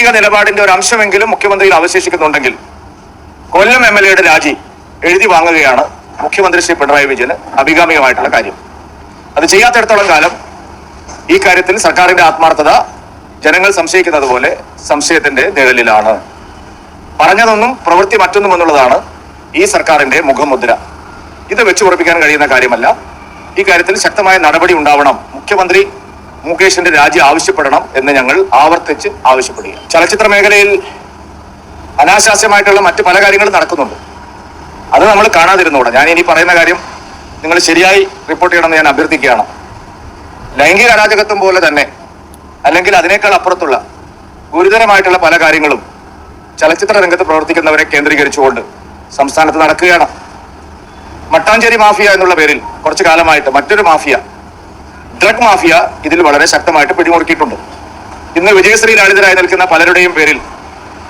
ധാർമ്മിക നിലപാടിന്റെ ഒരു അംശമെങ്കിലും മുഖ്യമന്ത്രിയിൽ അവശേഷിക്കുന്നുണ്ടെങ്കിൽ കൊല്ലം M L എയുടെ രാജി എഴുതി വാങ്ങുകയാണ് മുഖ്യമന്ത്രി ശ്രീ പിണറായി വിജയന് അഭികാമികമായിട്ടുള്ള കാര്യം. അത് ചെയ്യാത്തിടത്തോളം കാലം ഈ കാര്യത്തിൽ സർക്കാരിന്റെ ആത്മാർത്ഥത ജനങ്ങൾ സംശയിക്കുന്നത് പോലെ സംശയത്തിന്റെ നിഴലിലാണ്. പറഞ്ഞതൊന്നും പ്രവൃത്തി മറ്റൊന്നും എന്നുള്ളതാണ് ഈ സർക്കാരിന്റെ മുഖമുദ്ര. ഇത് വെച്ചുറപ്പിക്കാൻ കഴിയുന്ന കാര്യമല്ല. ഈ കാര്യത്തിൽ ശക്തമായ നടപടി ഉണ്ടാവണം. മുഖ്യമന്ത്രി മുകേഷിന്റെ രാജി ആവശ്യപ്പെടണം എന്ന് ഞങ്ങൾ ആവർത്തിച്ച് ആവശ്യപ്പെടുക ചലച്ചിത്ര മേഖലയിൽ അനാശാസ്യമായിട്ടുള്ള മറ്റു പല കാര്യങ്ങളും നടക്കുന്നുണ്ട്. അത് നമ്മൾ കാണാതിരുന്നുകൂടെ ഞാൻ ഇനി പറയുന്ന കാര്യം നിങ്ങൾ ശരിയായി റിപ്പോർട്ട് ചെയ്യണമെന്ന് ഞാൻ അഭ്യർത്ഥിക്കുകയാണ്. ലൈംഗിക അരാജകത്വം പോലെ തന്നെ അല്ലെങ്കിൽ അതിനേക്കാൾ അപ്പുറത്തുള്ള ഗുരുതരമായിട്ടുള്ള പല കാര്യങ്ങളും ചലച്ചിത്ര രംഗത്ത് പ്രവർത്തിക്കുന്നവരെ കേന്ദ്രീകരിച്ചുകൊണ്ട് സംസ്ഥാനത്ത് നടക്കുകയാണ്. മട്ടാഞ്ചേരി മാഫിയ എന്നുള്ള പേരിൽ കുറച്ചു കാലമായിട്ട് മറ്റൊരു മാഫിയ ഡ്രഗ് മാഫിയ ഇതിൽ വളരെ ശക്തമായിട്ട് പിടിമുറുക്കിയിട്ടുണ്ട്. ഇന്ന് വിജയശ്രീ ലാളിതരായി നിൽക്കുന്ന പലരുടെയും പേരിൽ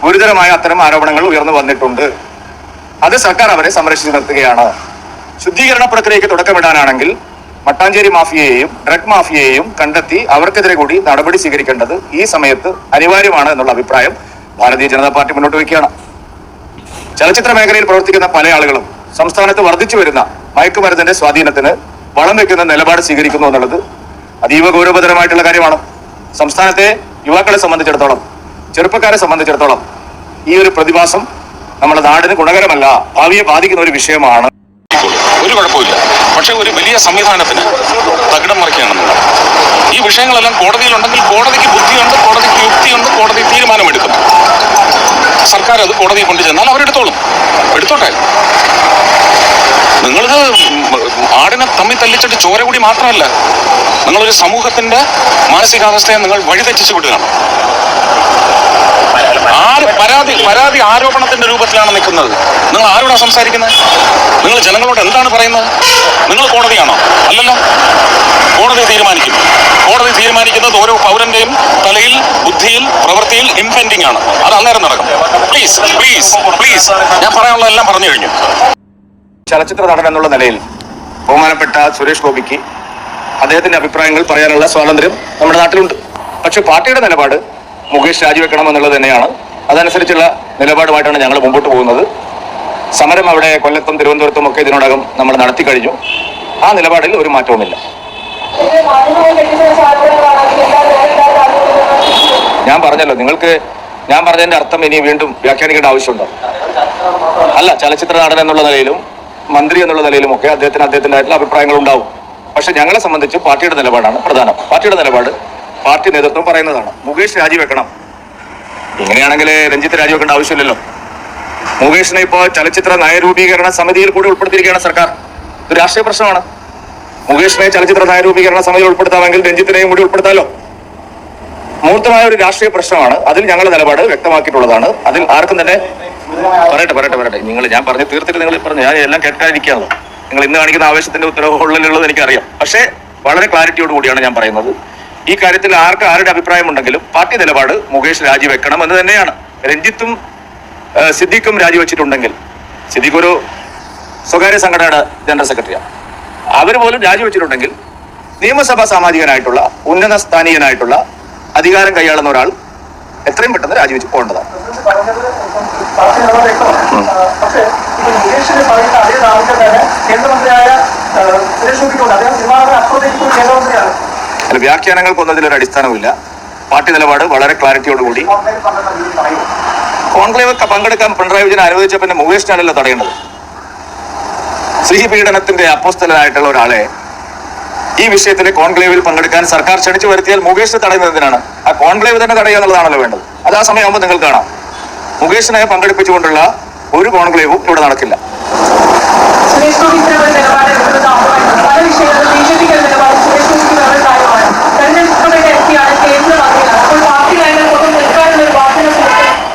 ഗുരുതരമായ അത്തരം ആരോപണങ്ങൾ ഉയർന്നു വന്നിട്ടുണ്ട്. അത് സർക്കാർ അവരെ സംരക്ഷിച്ചു നിർത്തുകയാണ്. ശുദ്ധീകരണ പ്രക്രിയയ്ക്ക് തുടക്കമിടാനാണെങ്കിൽ മട്ടാഞ്ചേരി മാഫിയയെയും ഡ്രഗ് മാഫിയയെയും കണ്ടെത്തി അവർക്കെതിരെ കൂടി നടപടി സ്വീകരിക്കേണ്ടത് ഈ സമയത്ത് അനിവാര്യമാണ് എന്നുള്ള അഭിപ്രായം ഭാരതീയ ജനതാ പാർട്ടി മുന്നോട്ട് വയ്ക്കുകയാണ്. ചലച്ചിത്ര മേഖലയിൽ പ്രവർത്തിക്കുന്ന പല ആളുകളും സംസ്ഥാനത്ത് വർദ്ധിച്ചു വരുന്ന മയക്കുമരുന്നിന്റെ സ്വാധീനത്തിന് വളം വെക്കുന്ന നിലപാട് സ്വീകരിക്കുന്നു എന്നുള്ളത് അതീവ ഗൗരവതരമായിട്ടുള്ള കാര്യമാണ്. സംസ്ഥാനത്തെ യുവാക്കളെ സംബന്ധിച്ചിടത്തോളം ചെറുപ്പക്കാരെ സംബന്ധിച്ചിടത്തോളം ഈ ഒരു പ്രതിഭാസം നമ്മുടെ നാടിന് ഗുണകരമല്ല ഭാവിയെ ബാധിക്കുന്ന ഒരു വിഷയമാണ്. ഒരു കുഴപ്പമില്ല പക്ഷെ ഒരു വലിയ സംവിധാനത്തിന് തകിടം മറിക്കുകയാണെന്നുള്ളത്. ഈ വിഷയങ്ങളെല്ലാം കോടതിയിലുണ്ടെങ്കിൽ കോടതിക്ക് ബുദ്ധിയുണ്ട് കോടതിക്ക് യുക്തിയുണ്ട് കോടതി തീരുമാനമെടുക്കും. സർക്കാർ അത് കോടതിയിൽ കൊണ്ടു ചെന്നാൽ അവരെടുത്തോളും. എടുത്തോട്ടെ. നിങ്ങളിത് ആടിനെ തമ്മിൽ തല്ലിച്ചിട്ട് ചോര കൂടി മാത്രമല്ല നിങ്ങളൊരു സമൂഹത്തിന്റെ മാനസികാവസ്ഥയെ നിങ്ങൾ വഴിതെറ്റിച്ചു വിടുകയാണ്. ആര് പരാതി പരാതി ആരോപണത്തിന്റെ രൂപത്തിലാണ് നിൽക്കുന്നത്. നിങ്ങൾ ആരോടാ സംസാരിക്കുന്നത്? നിങ്ങൾ ജനങ്ങളോട് എന്താണ് പറയുന്നത്? നിങ്ങൾ കോടതിയാണോ? അല്ലല്ലോ. കോടതി തീരുമാനിക്കും. കോടതി തീരുമാനിക്കുന്നത് ഓരോ പൗരന്റെയും തലയിൽ ബുദ്ധിയിൽ പ്രവൃത്തിയിൽ ഇംപെൻഡിങ് ആണ്. അത് അന്നേരം നടക്കും. പ്ലീസ് പ്ലീസ് പ്ലീസ് ഞാൻ പറയാനുള്ള എല്ലാം പറഞ്ഞു കഴിഞ്ഞു. ചലച്ചിത്ര നടൻ എന്നുള്ള നിലയിൽ ബഹുമാനപ്പെട്ട സുരേഷ് ഗോപിക്ക് അദ്ദേഹത്തിന്റെ അഭിപ്രായങ്ങൾ പറയാനുള്ള സ്വാതന്ത്ര്യം നമ്മുടെ നാട്ടിലുണ്ട്. പക്ഷെ പാർട്ടിയുടെ നിലപാട് മുകേഷ് രാജിവെക്കണം എന്നുള്ളത് തന്നെയാണ്. അതനുസരിച്ചുള്ള നിലപാടുമായിട്ടാണ് ഞങ്ങൾ മുമ്പോട്ട് പോകുന്നത്. സമരം അവിടെ കൊല്ലത്തും തിരുവനന്തപുരത്തും ഒക്കെ ഇതിനോടകം നമ്മൾ നടത്തി കഴിഞ്ഞു. ആ നിലപാടിൽ ഒരു മാറ്റവുമില്ല. ഞാൻ പറഞ്ഞല്ലോ നിങ്ങൾക്ക് ഞാൻ പറഞ്ഞതിന്റെ അർത്ഥം ഇനി വീണ്ടും വ്യാഖ്യാനിക്കേണ്ട ആവശ്യമുണ്ടോ? അല്ല ചലച്ചിത്ര നടൻ എന്നുള്ള നിലയിലും മന്ത്രി എന്നുള്ള നിലയിലും ഒക്കെ അദ്ദേഹത്തിന് അദ്ദേഹത്തിന്റെതായിട്ടുള്ള അഭിപ്രായങ്ങൾ ഉണ്ടാവും. പക്ഷെ ഞങ്ങളെ സംബന്ധിച്ച് പാർട്ടിയുടെ നിലപാടാണ് പ്രധാനം. പാർട്ടിയുടെ നിലപാട് പാർട്ടി നേതൃത്വം പറയുന്നതാണ്. മുകേഷ് രാജിവെക്കണം. ഇങ്ങനെയാണെങ്കിൽ രഞ്ജിത്ത് രാജിവെക്കേണ്ട ആവശ്യമില്ലല്ലോ. മുകേഷിനെ ഇപ്പോൾ ചലച്ചിത്ര നയരൂപീകരണ സമിതിയിൽ കൂടി ഉൾപ്പെടുത്തിയിരിക്കുകയാണ് സർക്കാർ. ഇത് രാഷ്ട്രീയ പ്രശ്നമാണ്. മുകേഷിനെ ചലച്ചിത്ര നയരൂപീകരണ സമിതിയിൽ ഉൾപ്പെടുത്താമെങ്കിൽ രഞ്ജിത്തിനെയും കൂടി ഉൾപ്പെടുത്താമല്ലോ മൂർത്തമായ ഒരു രാഷ്ട്രീയ പ്രശ്നമാണ്. അതിൽ ഞങ്ങളുടെ നിലപാട് വ്യക്തമാക്കിയിട്ടുള്ളതാണ്. അതിൽ ആർക്കും തന്നെ പറയട്ടെ പറയട്ടെ പറയട്ടെ. നിങ്ങൾ ഞാൻ പറഞ്ഞു തീർത്തിട്ട് നിങ്ങൾ പറഞ്ഞു. ഞാൻ എല്ലാം കേട്ടാതിരിക്കുകയാണ് നിങ്ങൾ ഇന്ന് കാണിക്കുന്ന ആവേശത്തിന്റെ ഉത്തരവുള്ളിലുള്ളത് എനിക്കറിയാം. പക്ഷേ വളരെ ക്ലാരിറ്റിയോട് കൂടിയാണ് ഞാൻ പറയുന്നത്. ഈ കാര്യത്തിൽ ആർക്ക് ആരുടെ അഭിപ്രായം ഉണ്ടെങ്കിലും പാർട്ടി നിലപാട് മുകേഷ് രാജിവെക്കണം എന്ന് തന്നെയാണ്. രഞ്ജിത്തും സിദ്ദീഖും രാജിവെച്ചിട്ടുണ്ടെങ്കിൽ സിദ്ദീഖ് ഒരു സ്വകാര്യ സംഘടനയുടെ ജനറൽ സെക്രട്ടറിയാണ്. അവർ പോലും രാജിവെച്ചിട്ടുണ്ടെങ്കിൽ നിയമസഭാ സാമാജികനായിട്ടുള്ള ഉന്നത സ്ഥാനീയനായിട്ടുള്ള അധികാരം കൈയാളുന്ന ഒരാൾ എത്രയും പെട്ടെന്ന് രാജിവെച്ച് പോകേണ്ടതാണ്. നിലപാട് വ്യക്തമാണ് പക്ഷേ ഇപ്പൊ അടിസ്ഥാനമില്ല പാർട്ടി നിലപാട് വളരെ ക്ലാരിറ്റിയോടുകൂടി കോൺക്ലേവ് പങ്കെടുക്കാൻ പിണറായി വിജയൻ അനുവദിച്ച പിന്നെ മുകേഷിനാണല്ലോ തടയേണ്ടത് സ്ത്രീ പീഡനത്തിന്റെ അപ്പോസ്തലനായിട്ടുള്ള ഒരാളെ ഈ വിഷയത്തിൽ കോൺക്ലേവിൽ പങ്കെടുക്കാൻ സർക്കാർ ക്ഷണിച്ചു വരുത്തിയാൽ മുകേഷ് തടയുന്നത് എന്തിനാണ്? ആ കോൺക്ലേവ് തന്നെ തടയുക എന്നുള്ളതാണല്ലോ വേണ്ടത്. അത് ആ സമയമാകുമ്പോൾ നിങ്ങൾ കാണാം. മുകേഷിനെ പങ്കെടുപ്പിച്ചുകൊണ്ടുള്ള ഒരു കോൺക്ലേവും ഇവിടെ നടക്കില്ല.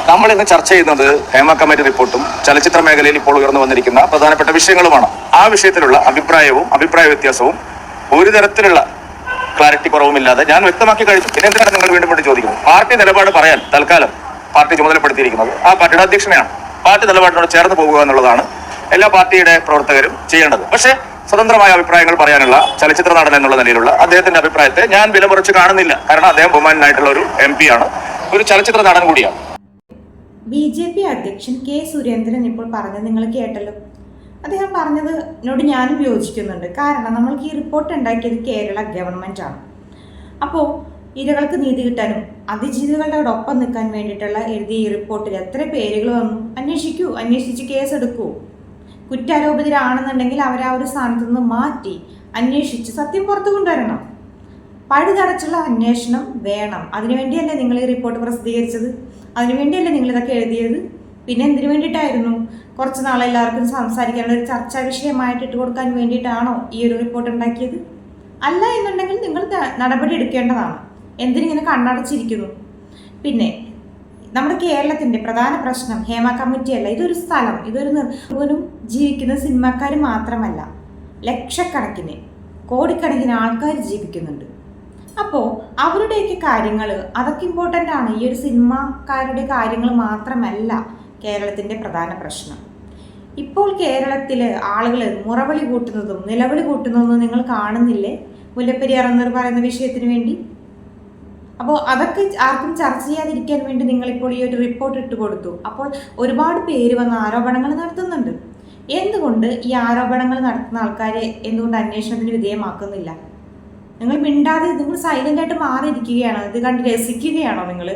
നമ്മൾ ഇന്ന് ചർച്ച ചെയ്യുന്നത് ഹേമ കമ്മിറ്റി റിപ്പോർട്ടും ചലച്ചിത്ര മേഖലയിൽ ഇപ്പോൾ ഉയർന്നു വന്നിരിക്കുന്ന പ്രധാനപ്പെട്ട വിഷയങ്ങളുമാണ്. ആ വിഷയത്തിലുള്ള അഭിപ്രായവും അഭിപ്രായ വ്യത്യാസവും ഒരു തരത്തിലുള്ള ക്ലാരിറ്റി കുറവുമില്ലാതെ ഞാൻ വ്യക്തമാക്കി കഴിഞ്ഞു. പിന്നെ എന്തിനാണ് നിങ്ങൾ വീണ്ടും വീണ്ടും ചോദിക്കുന്നത്? പാർട്ടി നിലപാട് പറയാൻ തൽക്കാലം പാർട്ടി ചുമതലപ്പെടുത്തിയിരിക്കുന്നത്. ആ പാർട്ടിയുടെ അധ്യക്ഷനെയാണ്. പാർട്ടി നിലപാടിനോട് ചേർന്ന് പോകുക എന്നുള്ളതാണ് എല്ലാ പാർട്ടിയുടെ പ്രവർത്തകരും ചെയ്യേണ്ടത്. പക്ഷേ സ്വതന്ത്രമായ അഭിപ്രായങ്ങൾ പറയാനുള്ള ചലച്ചിത്ര നടൻ എന്നുള്ള നിലയിലുള്ള അദ്ദേഹത്തിന്റെ അഭിപ്രായത്തെ ഞാൻ വിലമുറച്ച് കാണുന്നില്ല. കാരണം അദ്ദേഹം ബഹുമാനായിട്ടുള്ള ഒരു എം പി ആണ്. ഒരു ചലച്ചിത്ര നടൻ കൂടിയാണ്. ബി ജെ പി അധ്യക്ഷൻ കെ സുരേന്ദ്രൻ ഇപ്പോൾ പറഞ്ഞത് നിങ്ങൾ കേട്ടല്ലോ. അദ്ദേഹം പറഞ്ഞതിനോട് ഞാനും യോജിക്കുന്നുണ്ട്. കാരണം നമ്മൾക്ക് ഈ റിപ്പോർട്ട് ഉണ്ടാക്കിയത് കേരള ഗവൺമെന്റ് ആണ് അപ്പോൾ ഇരകൾക്ക് നീതി കിട്ടാനും അതിജീവികളുടെ ഒപ്പം നിൽക്കാൻ വേണ്ടിയിട്ടുള്ള എഴുതിയ ഈ റിപ്പോർട്ടിൽ എത്ര പേരുകൾ വന്നു? അന്വേഷിക്കൂ അന്വേഷിച്ച് കേസെടുക്കൂ കുറ്റാരോപിതരാണെന്നുണ്ടെങ്കിൽ അവരെ ആ ഒരു സ്ഥാനത്ത് നിന്ന് മാറ്റി അന്വേഷിച്ച് സത്യം പുറത്തു കൊണ്ടുവരണം. പഴുതടച്ചുള്ള അന്വേഷണം വേണം. അതിനുവേണ്ടിയല്ലേ നിങ്ങൾ ഈ റിപ്പോർട്ട് പ്രസിദ്ധീകരിച്ചത്? അതിനുവേണ്ടിയല്ലേ നിങ്ങൾ ഇതൊക്കെ എഴുതിയത്? പിന്നെ എന്തിനു വേണ്ടിയിട്ടായിരുന്നു? കുറച്ച് നാളെ എല്ലാവർക്കും സംസാരിക്കാനുള്ള ഒരു ചർച്ചാ വിഷയമായിട്ട് ഇട്ട് കൊടുക്കാൻ വേണ്ടിയിട്ടാണോ ഈ ഒരു റിപ്പോർട്ട് ഉണ്ടാക്കിയത്? അല്ല എന്നുണ്ടെങ്കിൽ നിങ്ങൾ നടപടി എടുക്കേണ്ടതാണ്. എന്തിനിങ്ങനെ കണ്ണടച്ചിരിക്കുന്നു? പിന്നെ നമ്മുടെ കേരളത്തിന്റെ പ്രധാന പ്രശ്നം ഹേമ കമ്മിറ്റി അല്ല. ഇതൊരു സ്ഥലം. ഇതൊരു നിർവനും ജീവിക്കുന്ന സിനിമാക്കാർ മാത്രമല്ല. ലക്ഷക്കണക്കിന് കോടിക്കണക്കിന് ആൾക്കാർ ജീവിക്കുന്നുണ്ട്. അപ്പോൾ അവരുടെയൊക്കെ കാര്യങ്ങൾ അതൊക്കെ ഇമ്പോർട്ടന്റ് ആണ്. ഈ ഒരു സിനിമാക്കാരുടെ കാര്യങ്ങൾ മാത്രമല്ല കേരളത്തിന്റെ പ്രധാന പ്രശ്നം. ഇപ്പോൾ കേരളത്തിൽ ആളുകൾ മുറവിളി കൂട്ടുന്നതും നിലവിളി കൂട്ടുന്നതും നിങ്ങൾ കാണുന്നില്ലേ? മുല്ലപ്പെരിയാർ എന്നൊരു പറയുന്ന വിഷയത്തിന് വേണ്ടി? അപ്പോൾ അതൊക്കെ ആർക്കും ചർച്ച ചെയ്യാതിരിക്കാൻ വേണ്ടി നിങ്ങളിപ്പോൾ ഈ ഒരു റിപ്പോർട്ട് ഇട്ട് കൊടുത്തു. അപ്പോൾ ഒരുപാട് പേര് വന്ന് ആരോപണങ്ങൾ നടത്തുന്നുണ്ട്. എന്തുകൊണ്ട് ഈ ആരോപണങ്ങൾ നടത്തുന്ന ആൾക്കാരെ എന്തുകൊണ്ട് അന്വേഷണത്തിന് വിധേയമാക്കുന്നില്ല? നിങ്ങൾ മിണ്ടാതെ നിങ്ങൾ സൈലന്റ് ആയിട്ട് മാറിയിരിക്കുകയാണോ? ഇത് കണ്ട് രസിക്കുകയാണോ നിങ്ങൾ?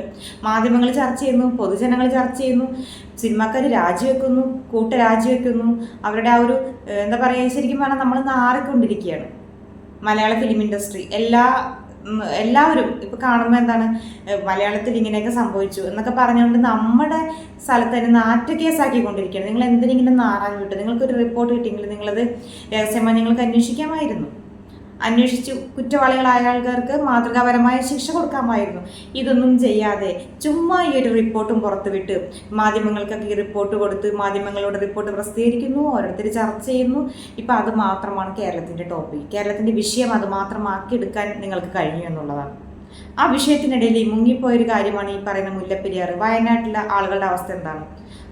മാധ്യമങ്ങൾ ചർച്ച ചെയ്യുന്നു പൊതുജനങ്ങൾ ചർച്ച ചെയ്യുന്നു സിനിമാക്കാർ രാജിവെക്കുന്നു കൂട്ട രാജിവെക്കുന്നു. അവരുടെ ആ ഒരു എന്താ പറയുക ശരിക്കും പറഞ്ഞാൽ നമ്മൾ നാറിക്കൊണ്ടിരിക്കുകയാണ് മലയാള ഫിലിം ഇൻഡസ്ട്രി എല്ലാ എല്ലാവരും ഇപ്പൊ കാണുമ്പോൾ എന്താണ് മലയാളത്തിൽ ഇങ്ങനെയൊക്കെ സംഭവിച്ചു എന്നൊക്കെ പറഞ്ഞുകൊണ്ട് നമ്മുടെ സ്ഥലത്ത് തന്നെ നാറ്റ കേസാക്കിക്കൊണ്ടിരിക്കുകയാണ്. നിങ്ങൾ എന്തിനിങ്ങനെ നാറാൻ വിട്ടു? നിങ്ങൾക്കൊരു റിപ്പോർട്ട് കിട്ടിയെങ്കിൽ നിങ്ങളത് രഹസ്യമായി നിങ്ങൾക്ക് അന്വേഷിക്കാമായിരുന്നു. അന്വേഷിച്ചു കുറ്റവാളികളായ ആൾക്കാർക്ക് മാതൃകാപരമായ ശിക്ഷ കൊടുക്കാമായിരുന്നു. ഇതൊന്നും ചെയ്യാതെ ചുമ്മാ ഈ ഒരു റിപ്പോർട്ടും പുറത്തുവിട്ട് മാധ്യമങ്ങൾക്കൊക്കെ ഈ റിപ്പോർട്ട് കൊടുത്ത് മാധ്യമങ്ങളോട് റിപ്പോർട്ട് പ്രസിദ്ധീകരിക്കുന്നു ഓരോരുത്തർ ചർച്ച ചെയ്യുന്നു. ഇപ്പം അത് മാത്രമാണ് കേരളത്തിന്റെ ടോപ്പിക്. കേരളത്തിന്റെ വിഷയം അത് മാത്രമാക്കി എടുക്കാൻ നിങ്ങൾക്ക് കഴിഞ്ഞു എന്നുള്ളതാണ്. ആ വിഷയത്തിനിടയിൽ ഈ മുങ്ങിപ്പോയൊരു കാര്യമാണ് ഈ പറയുന്ന മുല്ലപ്പെരിയാർ വയനാട്ടിലെ ആളുകളുടെ അവസ്ഥ എന്താണ്?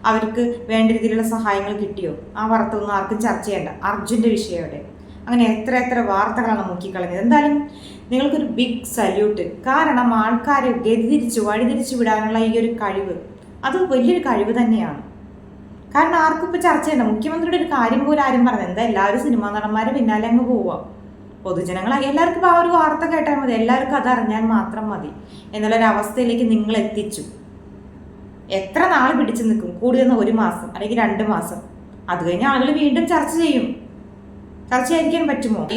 അവർക്ക് വേണ്ട രീതിയിലുള്ള സഹായങ്ങൾ കിട്ടിയോ? ആ വാർത്ത ആർക്കും ചർച്ച ചെയ്യേണ്ട. അർജുന്റെ വിഷയം അങ്ങനെ എത്ര എത്ര വാർത്തകളാണ് മുക്കിക്കളഞ്ഞത്. എന്തായാലും നിങ്ങൾക്കൊരു ബിഗ് സല്യൂട്ട് കാരണം ആൾക്കാരെ ഗതിതിരിച്ച് വഴിതിരിച്ചു വിടാനുള്ള ഈ ഒരു കഴിവ് അത് വലിയൊരു കഴിവ് തന്നെയാണ്. കാരണം ആർക്കും ഇപ്പോൾ ചർച്ച ചെയ്യണം മുഖ്യമന്ത്രിയുടെ ഒരു കാര്യം പോലും ആരും പറഞ്ഞത് എന്താ എല്ലാവരും സിനിമാ നടന്മാരെ പിന്നാലെ അങ്ങ് പോവാം. പൊതുജനങ്ങളായി എല്ലാവർക്കും ആ ഒരു വാർത്ത കേട്ടാൽ മതി. എല്ലാവർക്കും അതറിഞ്ഞാൽ മാത്രം മതി. എന്നുള്ളൊരവസ്ഥയിലേക്ക് നിങ്ങൾ എത്തിച്ചു. എത്ര നാൾ പിടിച്ചു നിൽക്കും? കൂടുതൽ ഒരു മാസം അല്ലെങ്കിൽ രണ്ട് മാസം. അത് കഴിഞ്ഞ് ആളുകൾ വീണ്ടും ചർച്ച ചെയ്യും. ചർച്ചയായിരിക്കാൻ പറ്റുമോ?